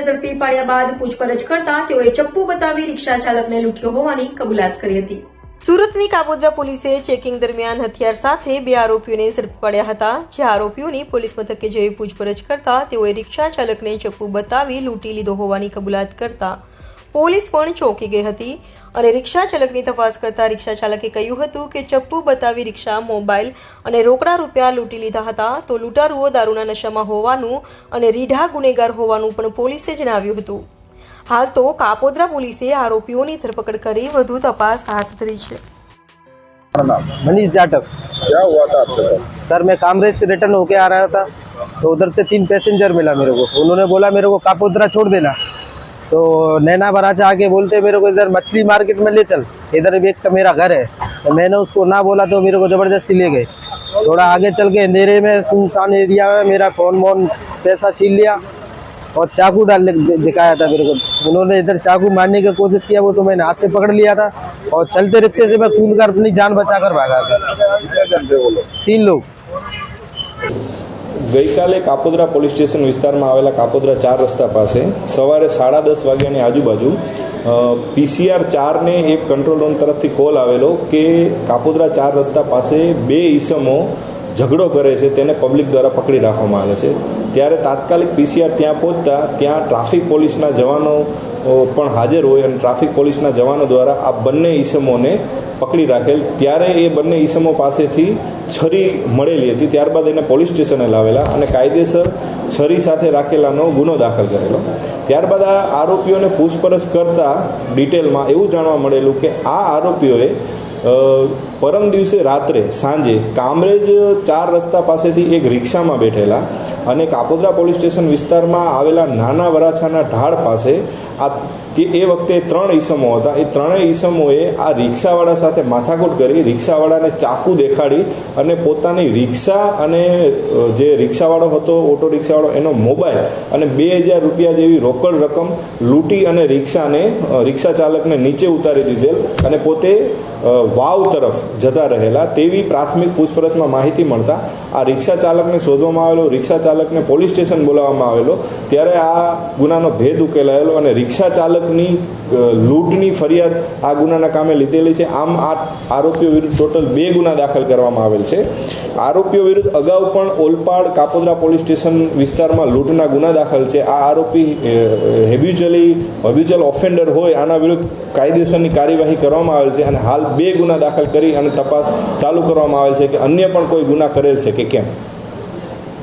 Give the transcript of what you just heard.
ઝડપી પાડ્યા બાદ પૂછપરછ કરતા તેઓએ ચપ્પુ બતાવી રિક્ષા ચાલકને લૂંટ્યો હોવાની કબૂલાત કરી હતી. સુરતની કાપોદ્રા પોલીસે ચેકિંગ દરમિયાન હથિયાર સાથે બે આરોપીઓને ઝડપી પાડ્યા હતા. જે આરોપીઓની પોલીસ મથકે જઈ પૂછપરછ કરતા તેઓએ રિક્ષા ચાલકને ચપ્પુ બતાવી લૂંટી લીધો હોવાની કબૂલાત કરતા પોલીસ પણ ચોંકી ગઈ હતી અને રિક્ષા ચાલકની તપાસ કરતા રિક્ષા ચાલકે કહ્યું હતું કે ચપ્પુ બતાવી રિક્ષા મોબાઈલ અને રોકડા રૂપિયા લૂંટી લીધા હતા તો લૂંટારુઓ દારૂના નશામાં હોવાનું અને રીઢા ગુનેગાર હોવાનું પણ પોલીસે જણાવ્યું હતું હાલ તો કાપોદ્રા પોલીસે આરોપીઓની ધરપકડ કરી વધુ તપાસ હાથ ધરી છે मनीष जाटव क्या हुआ था आपके साथ सर मैं कामरेज से रिटर्न होके आ रहा था तो उधर से तीन पैसेंजर मिला मेरे को उन्होंने बोला मेरे को कापोद्रा छोड़ देना तो नैना बराचा आगे बोलते मेरे को इधर मछली मार्केट में ले चल। इधर भी एक का मेरा घर है। तो मैंने उसको ना बोला तो मेरे को ज़बरदस्ती ले गए। थोड़ा आगे चल के अंधेरे में सुनसान एरिया में मेरा फ़ोन वोन पैसा छीन लिया और चाकू डाल दिखाया था मेरे को। उन्होंने इधर चाकू मारने की कोशिश किया वो तो मैंने हाथ से पकड़ लिया था और चलते रिक्शे से मैं कूद कर अपनी जान बचा कर भागा था तीन लोग। ગઈકાલે કાપોદ્રા પોલીસ સ્ટેશન વિસ્તારમાં આવેલા કાપોદ્રા ચાર રસ્તા પાસે સવારે સાડા દસ વાગ્યાની આજુબાજુ પીસીઆર ચારને એક કંટ્રોલ રૂમ તરફથી કોલ આવેલો કે કાપોદ્રા ચાર રસ્તા પાસે બે ઈસમો ઝઘડો કરે છે, તેને પબ્લિક દ્વારા પકડી રાખવામાં આવે છે. ત્યારે તાત્કાલિક પીસીઆર ત્યાં પહોંચતા, ત્યાં ટ્રાફિક પોલીસના જવાનો પણ હાજર હોય અને ટ્રાફિક પોલીસના જવાનો દ્વારા આ બંને ઈસમોને પકડી રાખેલ. ત્યારે એ બંને ઈસમો પાસેથી છરી મળેલી હતી. ત્યારબાદ એને પોલીસ સ્ટેશને લાવેલા અને કાયદેસર છરી સાથે રાખેલાનો ગુનો દાખલ કરેલો. ત્યારબાદ આ આરોપીઓને પૂછપરછ કરતા ડિટેલમાં એવું જાણવા મળેલું કે આ આરોપીઓએ પરમ દિવસે રાત્રે, સાંજે કામરેજ ચાર રસ્તા પાસેથી એક રિક્ષામાં બેઠેલા અને કાપોદ્રા પોલીસ સ્ટેશન વિસ્તારમાં આવેલા નાના વરાછાના ઢાળ પાસે, આ એ વખતે ત્રણ ઈસમો હતા. એ ત્રણેય ઈસમોએ આ રિક્ષાવાળા સાથે માથાકૂટ કરી રિક્ષાવાળાને ચાકુ દેખાડી અને પોતાની રિક્ષા અને જે રિક્ષાવાળો હતો, ઓટો રિક્ષાવાળો, એનો મોબાઈલ અને બે હજાર રૂપિયા જેવી રોકડ રકમ લૂંટી અને રિક્ષાને રિક્ષા ચાલકને નીચે ઉતારી દીધેલ અને પોતે વાવ તરફ જતા રહેલા તેવી પ્રાથમિક પૂછપરછમાં માહિતી મળતા આ રિક્ષા ચાલકને શોધવામાં આવેલો, રિક્ષા ચાલકને પોલીસ સ્ટેશન બોલાવવામાં આવેલો, ત્યારે આ ગુનાનો ભેદ ઉકેલાયેલો અને રિક્ષા ચાલકની લૂંટની ફરિયાદ આ ગુનાના કામે લીધેલી છે. આમ આ આરોપીઓ વિરુદ્ધ ટોટલ બે ગુના દાખલ કરવામાં આવેલ છે. આરોપીઓ વિરુદ્ધ અગાઉ પણ ઓલપાડ કાપોદરા પોલીસ સ્ટેશન વિસ્તારમાં લૂંટના ગુના દાખલ છે. આ આરોપી હેબ્યુચલી હેબ્યુચલ ઓફેન્ડર હોય, આના વિરુદ્ધ કાયદેસરની કાર્યવાહી કરવામાં આવેલ છે અને હાલ બે ગુના દાખલ કરી અને તપાસ ચાલુ કરવામાં આવેલ છે કે અન્ય પણ કોઈ ગુના કરેલ છે કે કેમ?